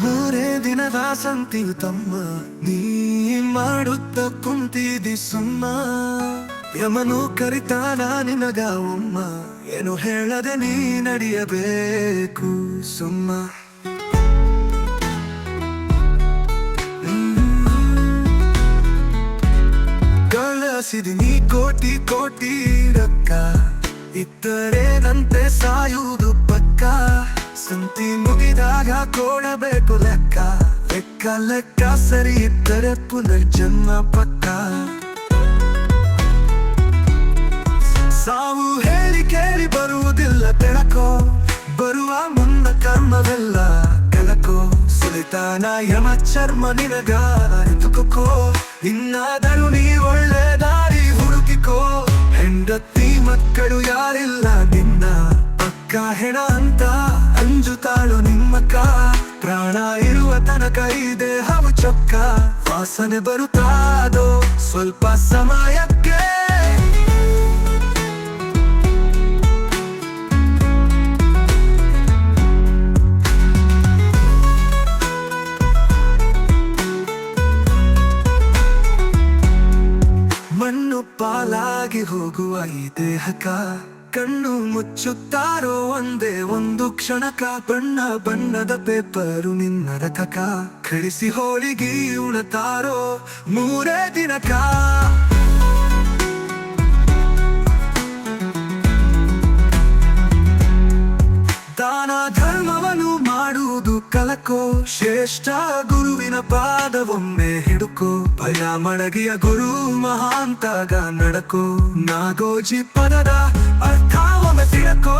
ಮೂರೇ ದಿನದ ಸಂತಿಯು ತಮ್ಮ, ನೀ ಮಾಡುತ್ತ ಕುಂತಿದಿ ಸುಮ್ಮ. ಯಮನು ಕರಿತಾನ ನಿನಗ ಒಮ್ಮ, ಏನು ಹೇಳದೆ ನೀ ನಡೆಯಬೇಕು ಸುಮ್ಮ. ಗಳಿಸಿದಿ ನೀ ಕೋಟಿ ಕೋಟಿ ರೊಕ್ಕ, ಇದ್ದರೇನಂತೆ ಸಾಯುವುದು ಪಕ್ಕ. ಸಂತಿ ಮುಗಿದಾಗ ಕೊಡಬೇಕು ಲೆಕ್ಕ. ಲೆಕ್ಕ ಲೆಕ್ಕ ಸರಿ ಇದ್ದರೆ ಪುನರ್ಜನ್ಮ ಪಕ್ಕ. ಸಾವು ಹೇಳಿ ಕೇಳಿ ಬರುವುದಿಲ್ಲ ತೆಳಕೋ ಬರುವ ಮುನ್ನ ಕರ್ಮವೆಲ್ಲ ಕೆಳಕೋ. ಸುಲಿತಾನ ಯಮ ಚರ್ಮ ನಿನಗ ಅರಿತುಕೋ ಇನ್ನಾದರೂ ನೀ ಒಳ್ಳೆ ದಾರಿ ಹುಡುಕಿಕೋ. ಹೆಂಡತಿ ಮಕ್ಕಳು ಯಾರಿಲ್ಲ ನಿನ್ನ ಅಕ್ಕ ಹೆಣ ಅಂತ. ಅಂಜುತ್ತಾಳು ನಿಮ್ಮಕ್ಕ ಪ್ರಾಣ ಇರುವ ತನಕ ಈ ದೇಹವು ಚೊಕ್ಕ. ವಾಸನೆ ಬರುತ್ತಾದೋ ಸ್ವಲ್ಪ ಸಮಯಕ್ಕೆ. ಮಣ್ಣು ಪಾಲಾಗಿ ಹೋಗುವ ಈ ದೇಹಕ ಕಣ್ಣು ಮುಚ್ಚುತ್ತಾರೋ ಒಂದೇ ಒಂದು ಕ್ಷಣಕ, ಬಣ್ಣ ಬಣ್ಣದ ಪೇಪರು ನಿನ್ನ ಕಕ ಕಳಿಸಿ ಹೋಳಿಗೆ ಉಣತಾರೋ ಮೂರೇ ದಿನಕ. ದಾನ ಧರ್ಮವನ್ನು ಮಾಡುವುದು ಕಲಕೋ, ಶ್ರೇಷ್ಠ ಗುರುವಿನ ಪಾದವೊಮ್ಮೆ ಹಿಡುಕೋ. ಭಯ ಮಳಗಿಯ ಗುರು ಮಹಾಂತಾಗ ನಡಕೋ. ನಾಗೋಜಿ ಪದದ Arkawa me tira ko